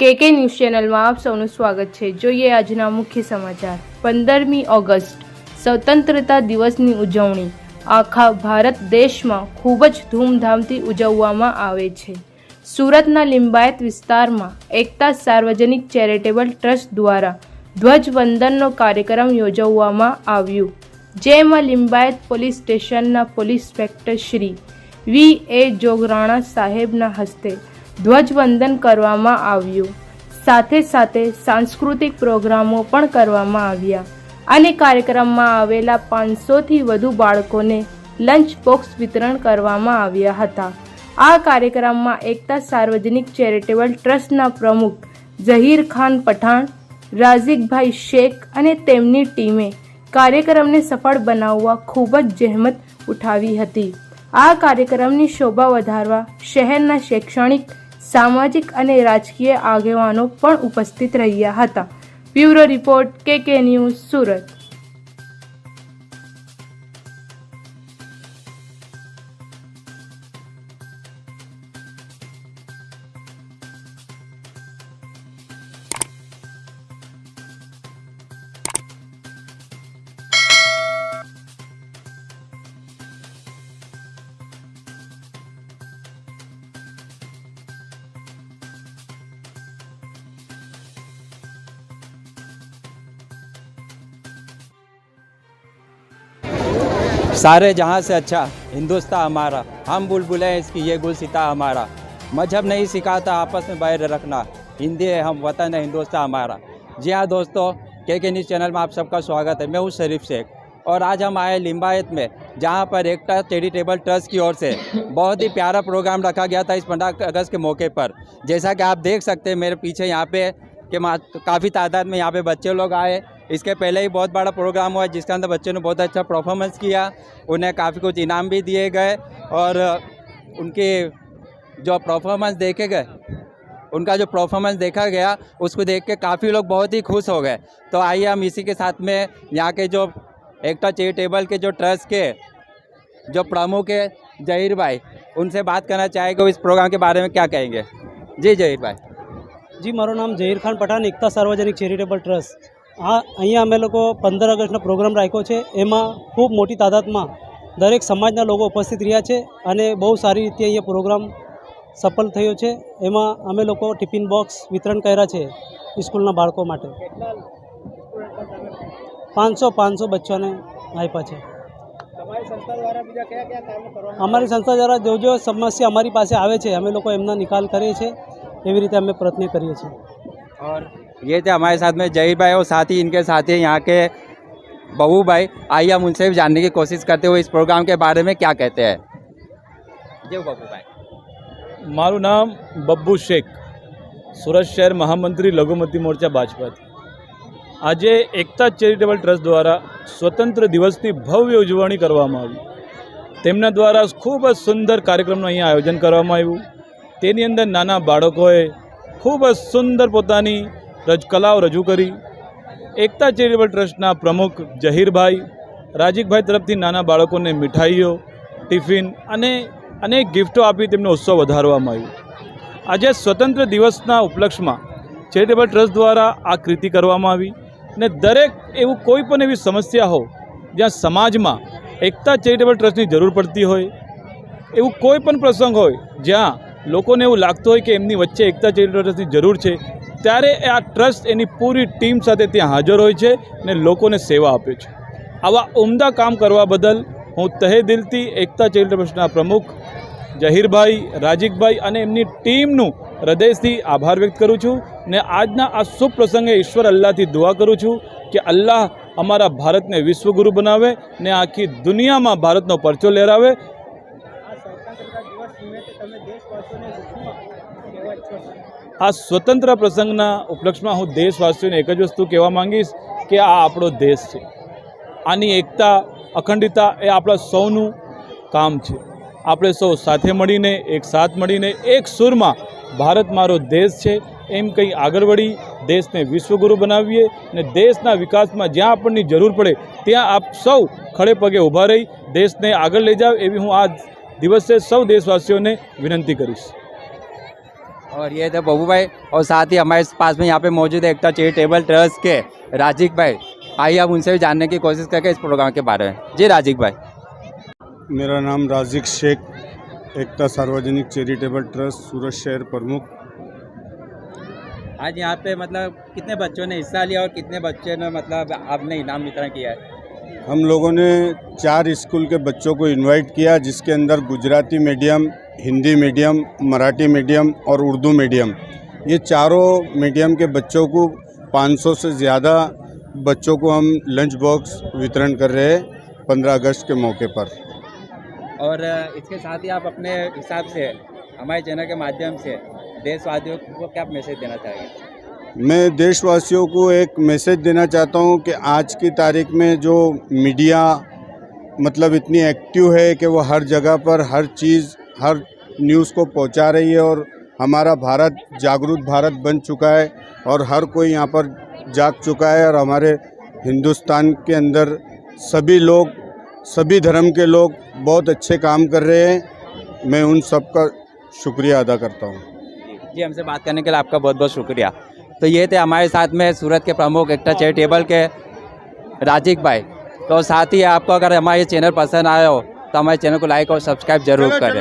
કે કે ન્યૂઝ ચેનલમાં આપ સૌનું સ્વાગત છે. જોઈએ આજના મુખ્ય સમાચાર. પંદરમી ઓગસ્ટ, સ્વતંત્રતા દિવસની ઉજવણી. આખા ભારત દેશમાં ખૂબ જ ધૂમધામથી ઉજવવામાં આવે છે. સુરતના લિંબાયત વિસ્તારમાં એકતા સાર્વજનિક ચેરિટેબલ ટ્રસ્ટ દ્વારા ધ્વજવંદનનો કાર્યક્રમ યોજવામાં આવ્યું, જેમાં લિંબાયત પોલીસ સ્ટેશનના police inspector Shri V A Jograna સાહેબના હસ્તે ધ્વજવંદન કરવામાં આવ્યું. સાથે સાથે સાંસ્કૃતિક પ્રોગ્રામો પણ કરવામાં આવ્યા. અને કાર્યક્રમમાં આવેલા પાંચસોથી વધુ બાળકોને લંચ બોક્સ વિતરણ કરવામાં આવ્યા હતા. આ કાર્યક્રમમાં એકતા સાર્વજનિક ચેરિટેબલ ટ્રસ્ટના પ્રમુખ ઝહીર ખાન પઠાણ રાઝિકભાઈ શેખ અને તેમની ટીમે કાર્યક્રમને સફળ બનાવવા ખૂબ જ જહેમત ઉઠાવી હતી. આ કાર્યક્રમની શોભા વધારવા શહેરના શૈક્ષણિક સામાજિક અને રાજકીય આગેવાનો પણ ઉપસ્થિત રહ્યા હતા. બ્યુરો રિપોર્ટ કે કે ન્યૂઝ સુરત. सारे जहाँ से अच्छा हिंदुस्तान हमारा। हम बुलबुलें हैं इसकी, ये गुलसिता हमारा। मज़हब नहीं सिखाता आपस में बैर रखना। हिंदी है, हम वतन है, हिंदुस्तान हमारा। जी हाँ दोस्तों के के न्यूज़ चैनल में आप सबका स्वागत है। मैं हूँ शरीफ शेख। और आज हम आए लिम्बायत में, जहाँ पर एकता चैरिटेबल ट्रस्ट की ओर से बहुत ही प्यारा प्रोग्राम रखा गया था इस पंद्रह अगस्त के मौके पर। जैसा कि आप देख सकते हैं, मेरे पीछे यहाँ पे कि काफ़ी तादाद में यहाँ पे बच्चे लोग आए। इसके पहले ही बहुत बड़ा प्रोग्राम हुआ, जिसके अंदर बच्चों ने बहुत अच्छा परफॉर्मेंस किया। उन्हें काफ़ी कुछ इनाम भी दिए गए और उनके जो परफॉर्मेंस देखे गए, उनका जो परफॉर्मेंस देखा गया, उसको देख के काफ़ी लोग बहुत ही खुश हो गए। तो आइए हम इसी के साथ में यहाँ के जो एकता चेरिटेबल के जो ट्रस्ट के जो प्रमुख है, जहीर भाई, उनसे बात करना चाहेंगे इस प्रोग्राम के बारे में क्या कहेंगे? जी जहीर भाई। जी, मारो नाम जहीर खान पठान, एकता सार्वजनिक चैरिटेबल ट्रस्ट। આ અહીંયા અમે લોકો પંદર ઓગસ્ટનો પ્રોગ્રામ રાખ્યો છે. એમાં ખૂબ મોટી તાદાદમાં દરેક સમાજના લોકો ઉપસ્થિત રહ્યા છે અને બહુ સારી રીતે અહીંયા પ્રોગ્રામ સફળ થયો છે. એમાં અમે લોકો ટિફિન બોક્સ વિતરણ કર્યા છે સ્કૂલના બાળકો માટે. પાંચસો પાંચસો બચ્ચોને આપ્યા છે. અમારી સંસ્થા દ્વારા જો જો સમસ્યા અમારી પાસે આવે છે, અમે લોકો એમના નિકાલ કરીએ છીએ. એવી રીતે અમે પ્રયત્ન કરીએ છીએ. और ये थे हमारे साथ में जहीर भाई और साथ ही इनके साथ ही यहाँ के बबू भाई आइए हम उनसे भी जानने की कोशिश करते हुए इस प्रोग्राम के बारे में क्या कहते हैं जी बबू भाई મારું નામ બબ્બુ શેખ સુરત શહેર મહામંત્રી લઘુમતી મોરચા ભાજપાથી આજે એકતા ચેરિટેબલ ટ્રસ્ટ દ્વારા સ્વતંત્ર દિવસની ભવ્ય ઉજવણી કરવામાં આવી તેમના દ્વારા ખૂબ જ સુંદર કાર્યક્રમનું અહીંયા આયોજન કરવામાં આવ્યું તેની અંદર નાના બાળકોએ ખૂબ જ સુંદર પોતાની રજ, કલાઓ રજૂ કરી. એકતા ચેરિટેબલ ટ્રસ્ટના પ્રમુખ જહીરભાઈ, રાજીકભાઈ તરફથી નાના બાળકોને મીઠાઈઓ, ટિફિન અને અનેક ગિફ્ટો આપી તેમનો ઉત્સવ વધારવામાં આવ્યો. આજે સ્વતંત્ર દિવસના ઉપલક્ષમાં ચેરિટેબલ ટ્રસ્ટ દ્વારા આ કૃતિ કરવામાં આવી ને દરેક એવું કોઈ પણ એવી સમસ્યા હો, જ્યાં સમાજમાં એકતા ચેરિટેબલ ટ્રસ્ટની જરૂર પડતી હોય, એવું કોઈ પણ પ્રસંગ હોય, જ્યાં લોકોને એવું લાગતું હોય કે એમની વચ્ચે એકતા ચેરિટેબલ જરૂર છે, ત્યારે આ ટ્રસ્ટ એની પૂરી ટીમ સાથે ત્યાં હાજર હોય છે ને લોકોને સેવા આપે છે. આવા ઉમદા કામ કરવા બદલ હું તહે દિલથી એકતા ચેરિટેબલ ટ્રસ્ટના પ્રમુખ જહીરભાઈ, રાજીકભાઈ અને એમની ટીમનું હૃદયથી આભાર વ્યક્ત કરું છું ને આજના આ શુભ પ્રસંગે ઈશ્વર અલ્લાહથી દુઆ કરું છું કે અલ્લાહ અમારા ભારતને વિશ્વગુરુ બનાવે ને આખી દુનિયામાં ભારતનો પરચો લહેરાવે આ સ્વતંત્ર પ્રસંગના ઉપલક્ષમાં હું દેશવાસીઓને એક જ વસ્તુ કહેવા માંગીશ કે આ આપણો દેશ છે. આની એકતા, અખંડિતતા એ આપણા સૌનું કામ છે. આપણે સૌ સાથે મળીને, એક સાથ મળીને, એક સુરમાં ભારત મારો દેશ છે એમ કંઈ આગળ વળી દેશને વિશ્વગુરુ બનાવીએ અને દેશના વિકાસમાં જ્યાં આપણને જરૂર પડે ત્યાં આપ સૌ ખડે પગે ઊભા રહી દેશને આગળ લઈ જાવ એવી હું આ દિવસે સૌ દેશવાસીઓને વિનંતી કરીશ. और ये थे बबू भाई और साथ ही हमारे पास में यहाँ पे मौजूद है एकता चैरिटेबल ट्रस्ट के राजीव भाई। आइए आप उनसे भी जानने की कोशिश करके इस प्रोग्राम के बारे में। जी राजिक भाई। मेरा नाम राजिक शेख एकता सार्वजनिक चैरिटेबल ट्रस्ट सूरत शहर प्रमुख। आज यहाँ पे मतलब कितने बच्चों ने हिस्सा लिया और कितने बच्चे ने मतलब आपने इनाम वितरण किया है? हम लोगों ने चार स्कूल के बच्चों को इनवाइट किया जिसके अंदर Gujarati medium Hindi medium Marathi medium और उर्दू मीडियम। ये चारों मीडियम के बच्चों को 500 से ज़्यादा बच्चों को हम लंच बॉक्स वितरण कर रहे हैं 15 अगस्त के मौके पर। और इसके साथ ही आप अपने हिसाब से हमारे चैनल के माध्यम से देशवासियों को क्या मैसेज देना चाहेंगे? मैं देशवासियों को एक मैसेज देना चाहता हूँ कि आज की तारीख में जो मीडिया मतलब इतनी एक्टिव है कि वो हर जगह पर हर चीज़ हर न्यूज़ को पहुँचा रही है और हमारा भारत जागरूक भारत बन चुका है और हर कोई यहाँ पर जाग चुका है और हमारे हिंदुस्तान के अंदर सभी लोग सभी धर्म के लोग बहुत अच्छे काम कर रहे हैं। मैं उन सब का शुक्रिया अदा करता हूँ। जी हमसे बात करने के लिए आपका बहुत बहुत शुक्रिया। तो ये थे हमारे साथ में सूरत के प्रमुख एकता चैरिटेबल के राजिक भाई। तो साथ ही आपको अगर हमारे चैनल पसंद आया हो तो हमारे चैनल को लाइक और सब्सक्राइब ज़रूर करें।